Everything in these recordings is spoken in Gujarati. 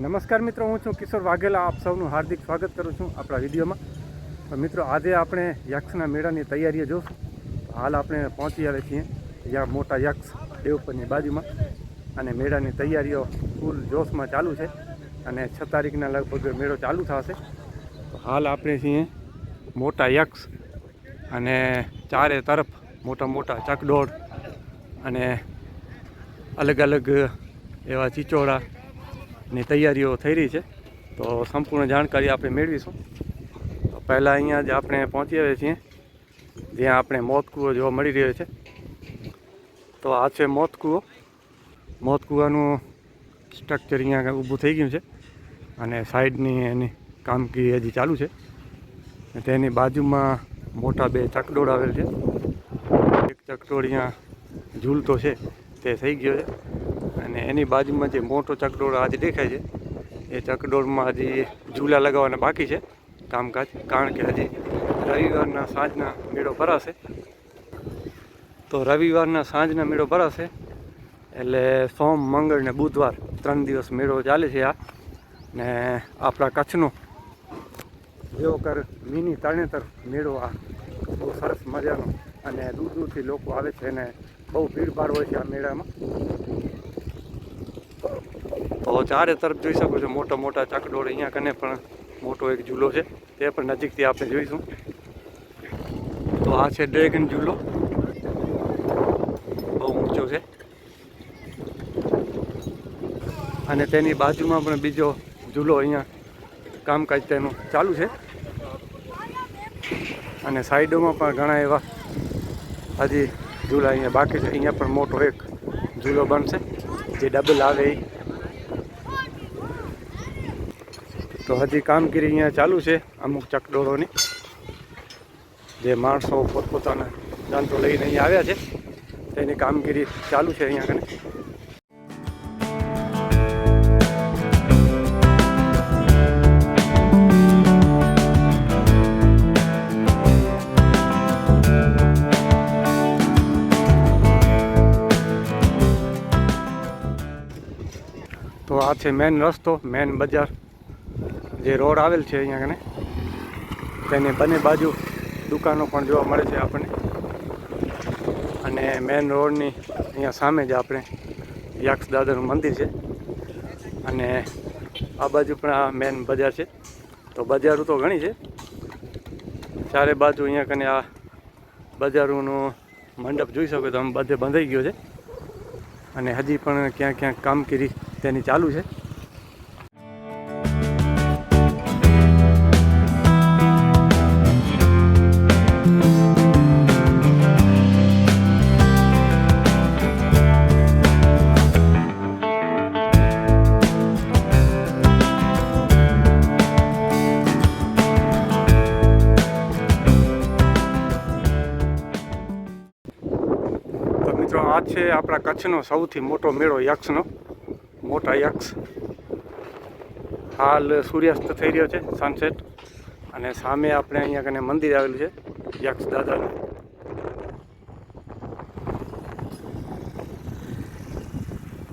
નમસ્કાર મિત્રો, હું છું કિશોર વાઘેલા. આપ સૌનું હાર્દિક સ્વાગત કરું છું આપણા વિડીયોમાં. મિત્રો, આજે આપણે યક્ષના મેળાની તૈયારીઓ જોશું. હાલ આપણે પહોંચી આવે છીએ જ્યાં મોટા યક્ષ દેવપરની બાજુમાં અને મેળાની તૈયારીઓ ફૂલ જોશમાં ચાલુ છે અને છ તારીખના લગભગ મેળો ચાલુ થશે. હાલ આપણે છીએ મોટા યક્ષ અને ચારે તરફ મોટા મોટા ચકડોળ અને અલગ અલગ એવા ચીચોડા ની તૈયારીઓ થઈ રહી છે. તો સંપૂર્ણ જાણકારી આપણે મેળવીશું. તો પહેલાં અહીંયા જ આપણે પહોંચી છીએ. જ્યાં આપણે મોત કૂવો જોવા મળી રહ્યો છે. તો આ છે મોત કૂવો સ્ટ્રક્ચર અહીંયા ઊભું થઈ ગયું છે. અને સાઈડની એની કામગીરી હજી ચાલુ છે. તેની બાજુમાં મોટા બે ચકડોળ આવેલ છે. એક ચકડોળ અહીંયા ઝૂલતો છે. તે થઈ ગયો છે. એની બાજુમાં જે મોટો ચકડોળ આજે દેખાય છે, એ ચકડોળમાં હજી ઝૂલા લગાવવાના બાકી છે કામકાજ, કારણ કે હજી રવિવારના સાંજના મેળો ભરાશે. તો રવિવારના સાંજના મેળો ભરાશે, એટલે સોમ, મંગળ ને બુધવાર ત્રણ દિવસ મેળો ચાલે છે આ. ને આપણા કચ્છનો એવો કર મિની તરણેતર મેળો આ બહુ સરસ મજાનો અને દૂર દૂરથી લોકો આવે છે અને બહુ ભીડભાડ હોય છે આ મેળામાં. તો ચારે તરફ જોઈ શકો છો, મોટા મોટા ચકડોળ અહીંયા કને પણ મોટો એક ઝૂલો છે, તે પણ નજીકથી આપણે જોઈશું. તો આ છે ડ્રેગન ઝૂલો. બહુ ઊંચો છે. અને તેની બાજુમાં પણ બીજો ઝૂલો અહીંયા કામકાજ તેનું ચાલુ છે. અને સાઈડોમાં પણ ઘણા એવા હજી ઝૂલા અહીંયા બાકી છે. અહીંયા પણ મોટો એક ઝૂલો બનશે, જે ડબલ આવે એ. તો હજી કામગીરી અહીંયા ચાલુ છે અમુક ચકડોળોની. જે માણસો પોતપોતાના જાંતો લઈને અહીંયા આવ્યા છે. તેની કામગીરી ચાલુ છે અહીંયા કને તો આ છે મેન રસ્તો મેન બજાર. જે રોડ આવેલ છે અહીંયા કને, તેની બંને બાજુ દુકાનો પણ જોવા મળે છે આપણને. અને મેન રોડની અહીંયા સામે જ આપણે યક્ષ દાદાનું મંદિર છે. અને આ બાજુ પણ આ મેન બજાર છે. તો બજારો તો ઘણી છે. ચારે બાજુ અહીંયા કને આ બજારોનો મંડપ જોઈ શકો તો આમ બધે બંધાઈ ગયો છે. અને હજી પણ ક્યાં ક્યાંક કામગીરી તેની ચાલુ છે. મિત્રો, આ છે આપણા કચ્છનો સૌથી મોટો મેળો યક્ષનો. મોટા યક્ષ. હાલ સૂર્યાસ્ત થઈ રહ્યો છે સનસેટ અને સામે આપણે અહીંયા કને મંદિર આવેલું છે, યક્ષ દાદાનું.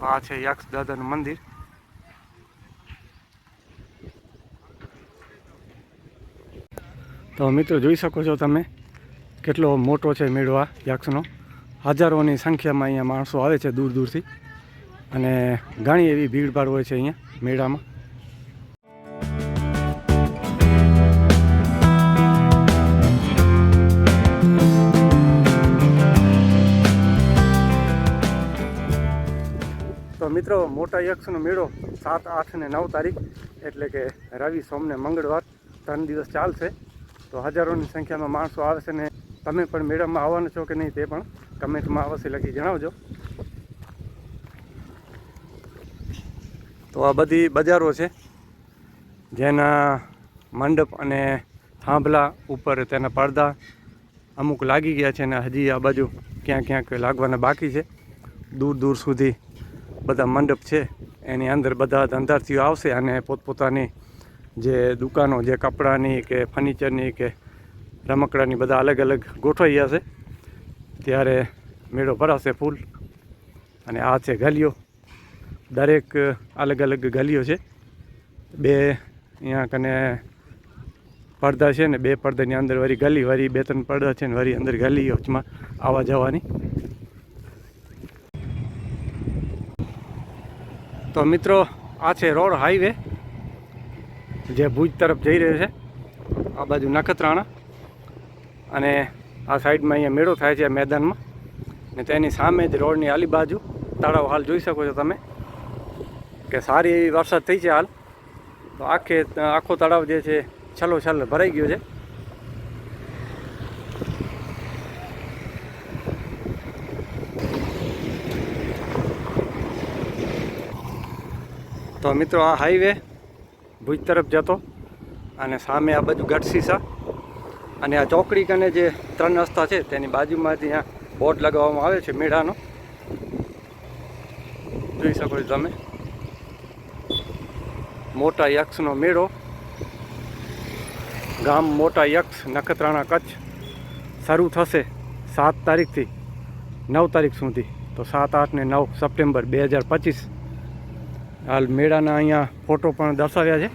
આ છે યક્ષ દાદાનું મંદિર. તો મિત્રો, જોઈ શકો છો તમે કેટલો મોટો છે મેળો આ યક્ષનો. હજારોની સંખ્યામાં અહીંયા માણસો આવે છે દૂર દૂરથી. અને ઘણી એવી ભીડભાડ હોય છે અહીંયા મેળામાં. તો મિત્રો, મોટા યક્ષનો મેળો સાત, આઠ ને નવ તારીખ, એટલે કે રવિ, સોમ ને મંગળવાર ત્રણ દિવસ ચાલશે. તો હજારોની સંખ્યામાં માણસો આવે છે ને તમે પણ મેળામાં આવવાના છો કે નહીં તે પણ કમેન્ટમાં અવશ્ય લખી જણાવજો. તો આ બધી બજારો છે, જેના મંડપ અને થાંભલા ઉપર તેના પડદા અમુક લાગી ગયા છે અને હજી આ બાજુ ક્યાં ક્યાંક લાગવાના બાકી છે. દૂર દૂર સુધી બધા મંડપ છે, એની અંદર બધા ધંધાર્થીઓ આવશે અને પોતપોતાની જે દુકાનો, જે કપડાની કે ફર્નિચરની કે રમકડાની બધા અલગ અલગ ગોઠવાઈ જશે ત્યારે મેળો ભરાશે ફૂલ. અને આ છે ગલીઓ. દરેક અલગ અલગ ગલીઓ છે. બે અહીંયા કને પડદા છે ને બે પડદાની અંદર વળી ગલી વળી બે ત્રણ પડદા છે ને વળી અંદર ગલી વચમાં આવવા જવાની. તો મિત્રો, આ છે રોડ હાઈવે. જે ભુજ તરફ જઈ રહ્યો છે. આ બાજુ નખત્રાણા. અને આ સાઈડમાં અહીંયા મેળો થાય છે મેદાનમાં. ને તેની સામે જ રોડની આલી બાજુ તળાવ હાલ જોઈ શકો છો તમે. કે સારી એવી વરસાદ થઈ છે હાલ. તો આખે, આખો તળાવ જે છે, છલો છલ ભરાઈ ગયો છે. તો મિત્રો, આ હાઈવે ભુજ તરફ જતો અને સામે આ બાજુ ગઢસીસા અને આ ચોકડી કને જે ત્રણ રસ્તા છે તેની બાજુમાં ત્યાં બોર્ડ લગાવવામાં આવે છે મેળાનો જોઈ શકો છો તમે. મોટા યક્ષનો મેળો. ગામ મોટા યક્ષ, નખત્રાણા કચ્છ. શરૂ થશે સાત તારીખથી નવ તારીખ સુધી. તો સાત, આઠ ને નવ સપ્ટેમ્બર બે હજાર પચીસ હાલ મેળાના અહીંયા ફોટો પણ દર્શાવ્યા છે.